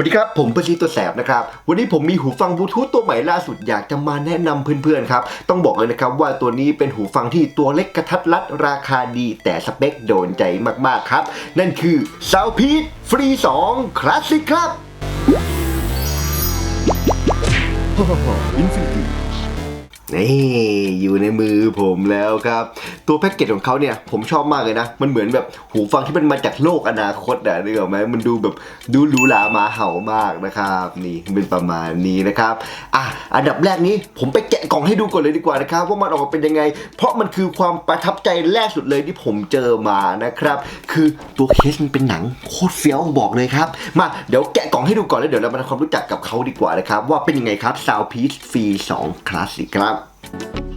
วัสดีครับ ผมประชิตัวแสบนะครับ วันนี้ผมมีหูฟังบลูทูธตัวใหม่ล่าสุดอยากจะมาแนะนำเพื่อนๆครับ ต้องบอกเลยนะครับว่าตัวนี้เป็นหูฟังที่ตัวเล็กกระทัดรัดราคาดี แต่สเปคโดนใจมากๆครับ นั่นคือ s o u n d p e a c e ฟรี2 Classic ครับ Infinity นี่อยู่ในมือผมแล้วครับ ตัวแพ็กเกจของเขาเนี่ยผมชอบมากเลยนะ มันเหมือนแบบหูฟังที่มันมาจากโลกอนาคตอะนึกออกไหมมันดูแบบดูหรูหรามาเห่ามากนะครับนี่เป็นประมาณนี้นะครับอะอันดับแรกนี้ผมไปแกะกล่องให้ดูก่อนเลยดีกว่านะครับ ว่ามันออกมาเป็นยังไง เพราะมันคือความประทับใจแรกสุดเลยที่ผมเจอมานะครับ คือตัวเคสมันเป็นหนังโคตรเฟี้ยวบอกเลยครับมาเดี๋ยวแกะกล่องให้ดูก่อนแล้วเดี๋ยวเรามาทำความรู้จักกับเขาดีกว่านะครับว่าเป็นยังไงครับ Sound Piece ฟรี2 Classic ครับ you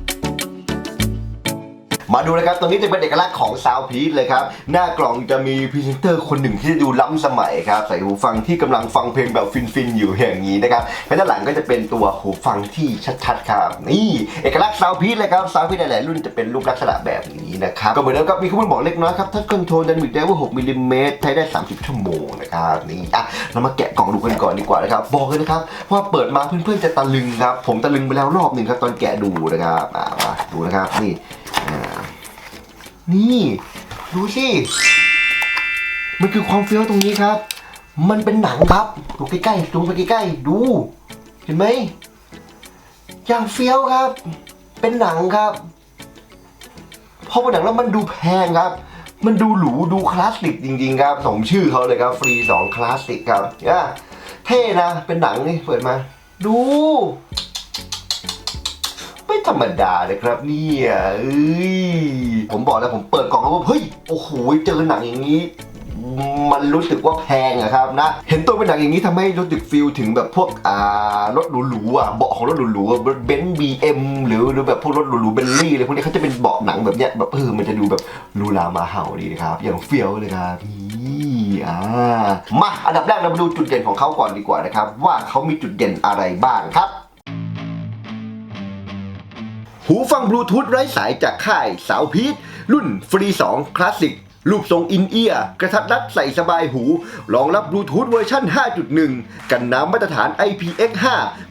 มาดูนะครับตรงนี้จะเป็นเอกลักษณ์ของซาวพี e เลยครับ หน้ากล่องจะมีพรีเซนเตอร์คนหนึ่งที่ดูล้ำสมัยครับ ใส่หูฟังที่กำลังฟังเพลงแบบฟินๆ อยู่อย่างนี้นะครับและด้านหลังก็จะเป็นตัวหูฟังที่ชัดๆครับนี่เอกลักษณ์ซาวพี e เลยครับซาวพี e หลายๆรุ่นจะเป็นรูปลักษณะแบบนี้นะครับก็เหมือนเดิมครับมีข้อมูลบอกเล็กน้อยครับถ้าคอนโทรลดันมิกได้ว่า6มิลลิเมตรใช้ได้ 30 ชั่วโมงนะครับนี่อะเรามาแกะกล่องดูกันก่อนดีกว่านะครับบอกเลยนะครับว่าเปิดมาเพื่อนๆจะตะลึงครับผมตะลึงไปแล้วรอบหนึ่งครับตอนแกะดูนะครับมาดูนะครับนี่ นี่ ดูสิ มันคือความเฟี้ยวตรงนี้ครับ มันเป็นหนังครับดูใกล้ๆดูไปใกล้ๆ ดู เห็นไหมอย่างเฟี้ยวครับ เป็นหนังครับพอเป็นหนังแล้วมันดูแพงครับ มันดูหรูดูคลาสสิกจริงๆครับ สมชื่อเขาเลยครับฟรีสองคลาสสิกครับอะเท่นะ เป็นหนังนี่เปิดมา ดู ไม่ธรรมดาเลยครับเนี่ยเอ้ยผมบอกแล้วผมเปิดกล่องแล้วว่าเฮ้ยโอ้โหเจอหนังอย่างนี้ มันรู้สึกว่าแพงอะครับนะ เห็นตัวเป็นหนังอย่างนี้ทำให้รู้สึกฟิลถึงแบบพวกอ่ารถหรูๆอะเบาะของรถหรูๆเบนซ์บีเอ็มหรือหรือแบบพวกรถหรูๆเบนลี่อะไรพวกนี้เขาจะเป็นเบาะหนังแบบเนี้ยแบบเออมันจะดูแบบหรูหรามาเห่าดีนะครับ อย่างเฟี้ยวเลยครับอ่ามาอันดับแรกเรามาดูจุดเด่นของเขาก่อนดีกว่านะครับ ว่าเขามีจุดเด่นอะไรบ้างครับ หูฟังบลูทูธไร้สายจากค่ายสาวพีทรุ่นฟรี 2 คลาสสิก รูปทรงอินเอียร์กระทัดรัดใส่สบายหู รองรับบลูทูธเวอร์ชัน5.1 กันน้ำมาตรฐาน IPX5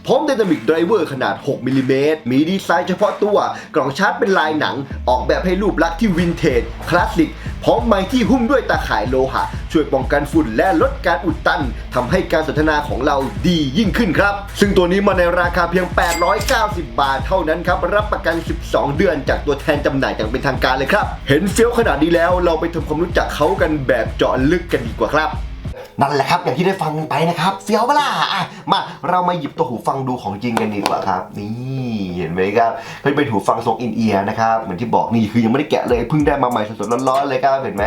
พร้อมไดนามิกไดรเวอร์ขนาด 6 มิลลิเมตร มีดีไซน์เฉพาะตัว กล่องชาร์จเป็นลายหนัง ออกแบบให้รูปลักษณ์ที่วินเทจ คลาสสิก พร้อมไม้ที่หุ้มด้วยตาข่ายโลหะ ช่วยป้องกันฝุ่นและลดการอุดตันทำให้การสนทนาของเราดียิ่งขึ้นครับ ซึ่งตัวนี้มาในราคาเพียง 890 บาทเท่านั้นครับ รับประกัน 12 เดือนจากตัวแทนจำหน่ายอย่างเป็นทางการเลยครับ เห็นเฟี้ยวขนาดนี้แล้วเราไปทำความรู้จักเขากันแบบเจาะลึกกันดีกว่าครับ นั่นแหละครับอย่างที่ได้ฟังกันไปนะครับเฟี้ยวเปล่าอะมาเรามาหยิบตัวหูฟังดูของจริงกันดีกว่าครับนี่เห็นไหมครับเป็นเป็นหูฟังทรงอินเอียร์นะครับเหมือนที่บอกนี่คือยังไม่ได้แกะเลยเพิ่งได้มาใหม่สดๆร้อนๆเลยครับเห็นไหม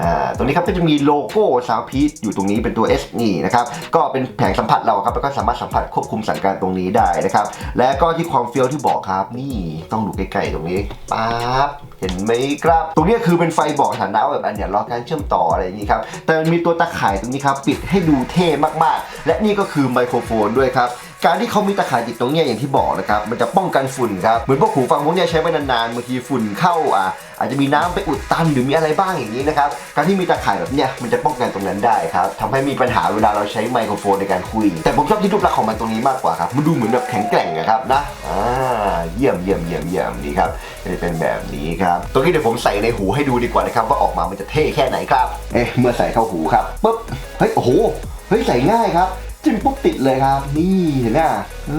อ่าตรงนี้ครับก็จะมีโลโก้ซาวพีซอยู่ตรงนี้เป็นตัว S นี่นะครับก็เป็นแผงสัมผัสเราครับแล้วก็สามารถสัมผัสควบคุมสั่งการตรงนี้ได้นะครับและก็ที่ความเฟี้ยวที่บอกครับ นี่ต้องดูใกล้ๆตรงนี้ปั๊บ เห็นไหมครับ ตรงนี้คือเป็นไฟบอกสถานะว่าแบบอันเนี้ยรอการเชื่อมต่ออะไรอย่างนี้ครับ แต่มันมีตัวตะข่ายตรงนี้ครับ ปิดให้ดูเท่มากๆ และนี่ก็คือไมโครโฟนด้วยครับ การที่เขามีตะข่ายติดตรงเนี้ยอย่างที่บอกนะครับมันจะป้องกันฝุ่นครับเหมือนพวกหูฟังพวกเนี้ยใช้ไปนานๆบางทีฝุ่นเข้าอะอาจจะมีน้ำไปอุดตันหรือมีอะไรบ้างอย่างนี้นะครับการที่มีตะข่ายแบบเนี้ยมันจะป้องกันตรงนั้นได้ครับทำให้มีปัญหาเวลาเราใช้ไมโครโฟนในการคุย แต่ผมชอบที่รูปลักษณ์ของมันตรงนี้มากกว่าครับมันดูเหมือนแบบแข็งแกร่งนะครับนะอ่าเยี่ยมเยี่ยมเยี่ยมเยี่ยมดีครับจะเป็นแบบนี้ครับตรงนี้เดี๋ยวผมใส่ในหูให้ดูดีกว่านะครับว่าออกมามันจะเท่แค่ไหนครับเอ๊ะเมื่อใส่เข้าหูครับปุ๊บเฮ้ยโอ้โหเฮ้ยใส่ง่ายครับ จิ้มปุ๊บติดเลยครับ นี่เห็นไหมเอ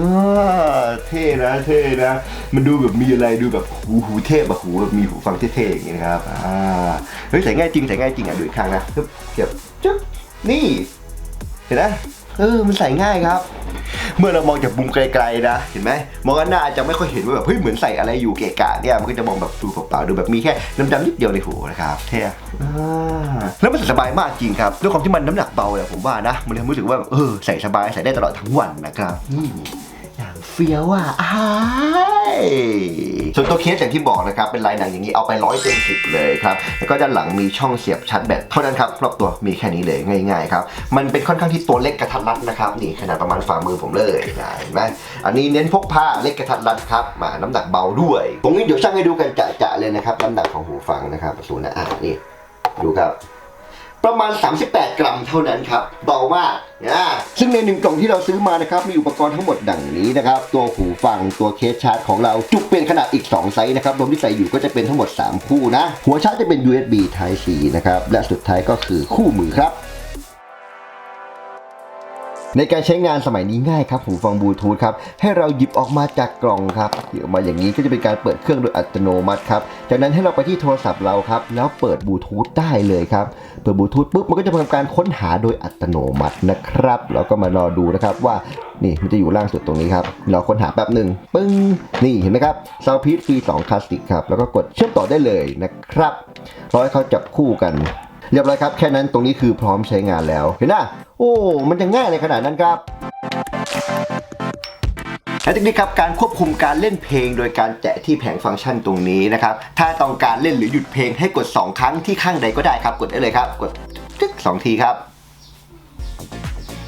อเท่นะเท่นะ มันดูแบบมีอะไรดูแบบหูหูเทพอะหูแบบมีหูฟังเท่ๆอย่างนี้นะครับอ่าเฮ้ยใส่ง่ายจริงใส่ง่ายจริงอะดูอีกครั้งนะทึบเก็บจึ๊บนี่เห็นไหม เออ มันใส่ง่ายครับ เมื่อเรามองจากมุมไกลๆนะ เห็นไหมมองกันหน้าจะไม่ค่อยเห็นว่าแบบเฮ้ยเหมือนใส่อะไรอยู่เกะกะเนี่ยมันก็จะมองแบบดูเปล่าๆดูแบบมีแค่ดำๆนิดเดียวในหูนะครับเท่อะอ่าแล้วมันใส่สบายมากจริงครับด้วยความที่มันน้ำหนักเบาเนี่ยผมว่านะ มันเลยรู้สึกว่าแบบเออใส่สบายใส่ได้ตลอดทั้งวันนะครับนี่อย่าง เฟี้ยวอะอ้ายส่วนตัวเคสอย่างที่บอกนะครับ เป็นลายหนังอย่างนี้เอาไปร้อยเต็มสิบเลยครับ แล้วก็ด้านหลังมีช่องเสียบชาร์จแบตเท่านั้นครับรอบตัวมีแค่นี้เลยง่าย ๆ ครับ มันเป็นค่อนข้างที่ตัวเล็กกระทัดรัดนะครับ นี่ขนาดประมาณฝ่ามือผมเลยนะเห็นไหมอันนี้เน้นพกพาเล็กกระทัดรัดครับมาน้ำหนักเบาด้วย ตรงนี้เดี๋ยวช่างให้ดูกันจะๆเลยนะครับน้ำหนักของหูฟังนะครับศูนย์นะอะนี่ดูครับ ประมาณ 38 กรัมเท่านั้นครับ เบามากนะซึ่งในหนึ่งกล่องที่เราซื้อมานะครับ มีอุปกรณ์ทั้งหมดดังนี้นะครับ ตัวหูฟังตัวเคสชาร์จของเราจุกเป็นขนาดอีก 2 ไซส์นะครับรวมที่ใส่อยู่ก็จะเป็นทั้งหมด 3 คู่นะ หัวชาร์จจะเป็น USB Type C นะครับ และสุดท้ายก็คือคู่มือครับ ในการใช้งานสมัยนี้ง่ายครับหูฟังบลูทูธครับให้เราหยิบออกมาจากกล่องครับหยิบออกมาอย่างนี้ก็จะเป็นการเปิดเครื่องโดยอัตโนมัติครับจากนั้นให้เราไปที่โทรศัพท์เราครับแล้วเปิดบลูทูธได้เลยครับเปิดบลูทูธปุ๊บมันก็จะทำการค้นหาโดยอัตโนมัตินะครับเราก็มารอดูนะครับว่านี่มันจะอยู่ล่างสุดตรงนี้ครับ เราค้นหาแป๊บหนึ่งปึ้ง นี่เห็นไหมครับซาวพีทฟรี2คลาสสิกครับ แล้วก็กดเชื่อมต่อได้เลยนะครับ รอให้เขาจับคู่กัน เรียบร้อยครับแค่นั้นตรงนี้คือพร้อมใช้งานแล้ว เห็นไหมโอ้มันจะง่ายเลยขนาดนั้นครับและทีนี้ครับการควบคุมการเล่นเพลง โดยการแตะที่แผงฟังก์ชันตรงนี้นะครับถ้าต้องการเล่นหรือหยุดเพลงให้กด 2 ครั้งที่ข้างใดก็ได้ครับ กดได้เลยครับ กดจึ๊กสองทีครับ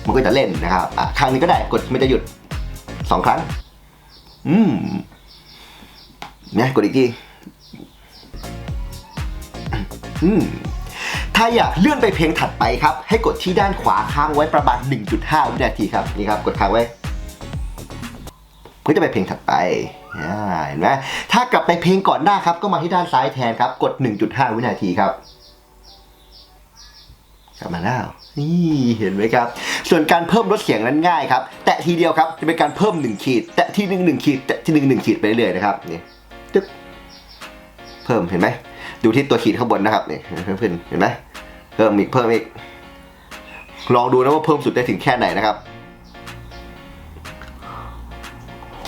มันก็จะเล่นนะครับอะข้างนี้ก็ได้กดมันจะหยุด 2 ครั้ง อืมเนี่ยกดอีกทีอืม ถ้าอยากเลื่อนไปเพลงถัดไปครับ ให้กดที่ด้านขวาค้างไว้ประมาณ 1.5 วินาทีครับนี่ครับกดค้างไว้ก็จะไปเพลงถัดไปเห็นไหมถ้ากลับไปเพลงก่อนหน้าครับ ก็มาที่ด้านซ้ายแทนครับ กด 1.5 วินาทีครับกลับมาแล้วนี่เห็นไหมครับ ส่วนการเพิ่มลดเสียงนั้นง่ายครับ แตะทีเดียวครับจะเป็นการเพิ่ม 1 ขีด แตะที่หนึ่งหนึ่งขีดแตะที่หนึ่งหนึ่งขีดไปเรื่อยๆนะครับนี่ตึ๊บเพิ่มเห็นไหม ดูที่ตัวขีดข้างบนนะครับเนี่ยเพื่อนเห็นไหมเพิ่มอีกเพิ่มอีก ลองดูนะว่าเพิ่มสุดได้ถึงแค่ไหนนะครับ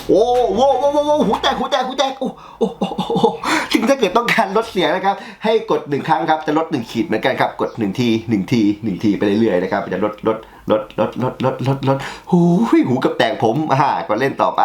โอ้โหโอ้โหหูแตกหูแตกหูแตกโอ้โอ้ซึ่งถ้าเกิดต้องการลดเสียงนะครับ ให้กดหนึ่งครั้งครับจะลดหนึ่งขีดเหมือนกันครับ กดหนึ่งทีหนึ่งทีหนึ่งทีไปเรื่อยๆนะครับจะลดลดลดลดลดลดลดหูหูกับแตกผมอ่าก็เล่นต่อไป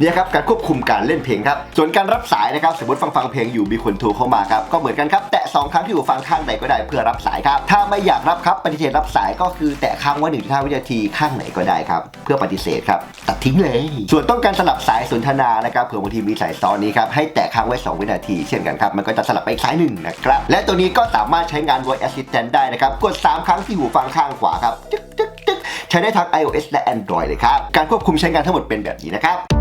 เนี่ยครับการควบคุมการเล่นเพลงครับ ส่วนการรับสายนะครับสมมติฟังฟังเพลงอยู่มีคนโทรเข้ามาครับก็เหมือนกันครับแตะสองครั้งที่หูฟังข้างไหนก็ได้เพื่อรับสายครับ ถ้าไม่อยากรับครับปฏิเสธรับสายก็คือแตะค้างไว้หนึ่งห้าวินาทีข้างไหนก็ได้ครับเพื่อปฏิเสธครับตัดทิ้งเลย ส่วนต้องการสลับสายสนทนานะครับเผื่อบางทีมีสายซ้อนนี้ครับให้แตะค้างไว้ 2 วินาทีเช่นกันครับมันก็จะสลับไปอีกสายหนึ่งนะครับและตัวนี้ก็สามารถใช้งาน voice assistant ได้นะครับกด 3 ครั้งที่หูฟังข้างขวาครับใช้ได้ทั้ง iOS และ Android เลยครับการควบคุมใช้งานทั้งหมดเป็นแบบนี้นะครับ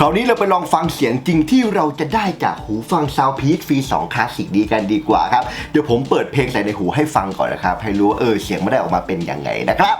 คราวนี้เราไปลองฟังเสียงจริงที่เราจะได้จากหูฟังซาวพีทฟรี2คลาสสิกดีกันดีกว่าครับ เดี๋ยวผมเปิดเพลงใส่ในหูให้ฟังก่อนนะครับ ให้รู้ว่าเออเสียงไม่ได้ออกมาเป็นยังไงนะครับ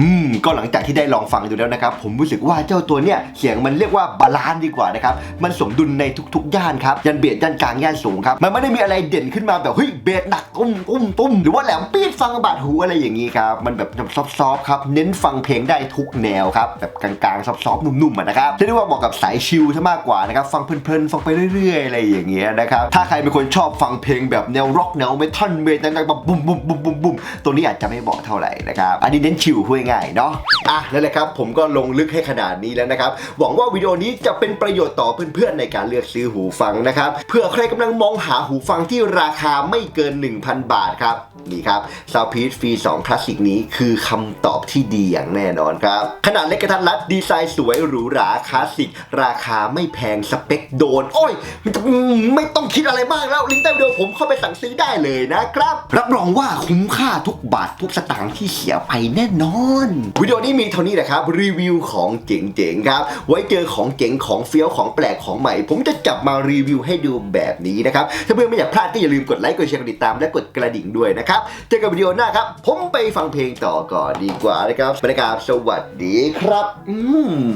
อืมก็หลังจากที่ได้ลองฟังดูแล้วนะครับ ผมรู้สึกว่าเจ้าตัวเนี้ยเสียงมันเรียกว่าบาลานซ์ดีกว่านะครับ มันสมดุลในทุกๆย่านครับ ยันเบียดยันกลางย่านสูงครับ มันไม่ได้มีอะไรเด่นขึ้นมาแบบเฮ้ยเบสหนักตุ้มตุ้มตุ้มหรือว่าแหลมปี๊ดฟังบาดหูอะไรอย่างนี้ครับ มันแบบซอฟๆครับเน้นฟังเพลงได้ทุกแนวครับแบบกลางๆซอฟๆนุ่มๆนะครับเรียกได้ว่าเหมาะกับสายชิลซะมากกว่านะครับฟังเพลินๆฟังไปเรื่อยๆ อะไรอย่างเงี้ยนะครับถ้าใครเป็นคนชอบฟังเพลงแบบแนวร็อกแนวเมทัลเมทัลแบบบุ้มบุ้มบุ้มบุ้มบุ้มตัวนี้อาจจะไม่เหมาะเท่าไหร่นะครับอันนี้เน้นชิลพูดง่ายๆเนาะอะนั่นแหละครับผมก็ลงลึกให้ขนาดนี้แล้วนะครับ หวังว่าวิดีโอนี้จะเป็นประโยชน์ต่อเพื่อนๆในการเลือกซื้อหูฟังนะครับเผื่อใครกำลังมองหาหูฟังที่ราคาไม่เกิน 1,000 บาทครับนี่ครับ s o u t p i e c e Free 2 Classic นี้คือคำตอบที่ดีอย่างแน่นอนครับ ขนาดเล็กกระทัดรัดดีไซน์สวยหรูหราคลาสสิก ราคาไม่แพงสเปคโดน โอ้ย ไม่ต้องคิดอะไรมากแล้ว ลิงก์ใต้วิดีโอผมเข้าไปสั่งซื้อได้เลยนะครับ รับรองว่าคุ้มค่าทุกบาททุกสตางค์ที่เสียไปแน่นอนวิดีโอนี้มีเท่านี้แหละครับ รีวิวของเจ๋งๆครับ ไว้เจอของเจ๋งของเฟี้ยวของแปลกของใหม่ ผมจะจับมารีวิวให้ดูแบบนี้นะครับ ถ้าเพื่อนไม่อยากพลาดก็อย่าลืมกดไลค์กดแชร์กดติดตามและกดกระดิ่งด้วยนะครับเจอกันวิดีโอหน้าครับ ผมไปฟังเพลงต่อก่อนดีกว่านะครับบรรยากาศสวัสดีครับอืม